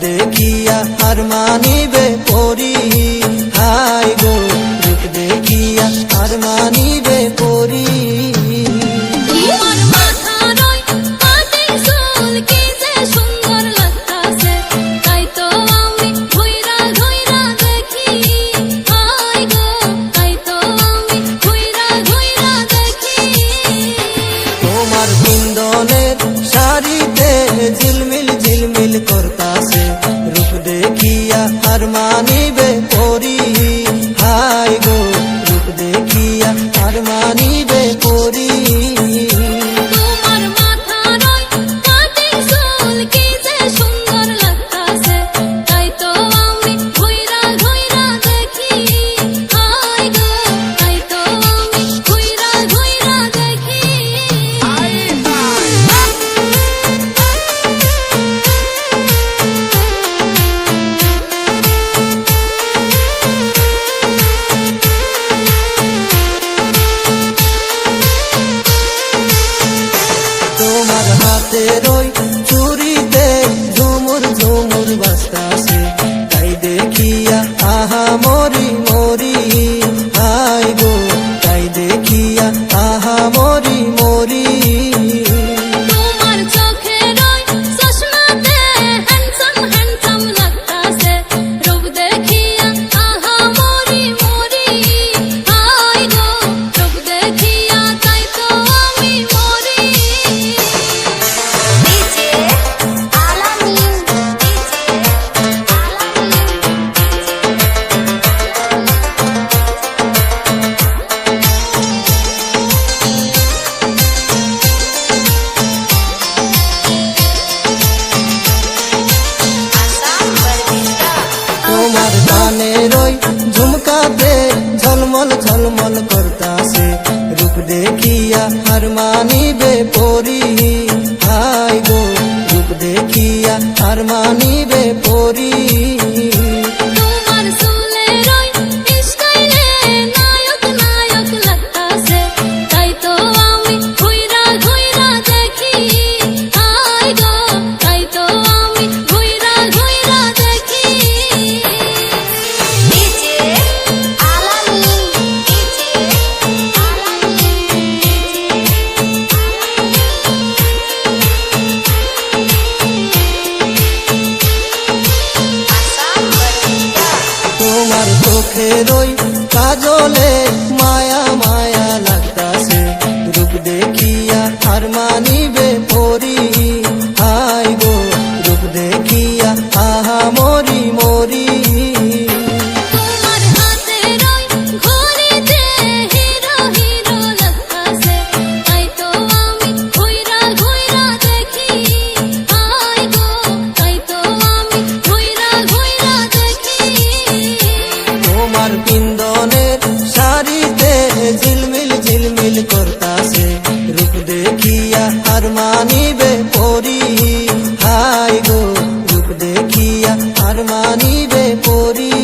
দেখিয়া আর মানিবে পরি। হাই গো রূপ দেখিয়া আর মানিবে পরি। আর মানিবে পরি হায় मन करता से रूप देखिया हरमानी बे पोरी हाय गो, रूप देखिया हरमानी बे पोरी রই কাজলে আছে রূপ দেখিয়া আর মানিবে পরি। হাই গো রূপ দেখিয়া আর মানিবে পরি।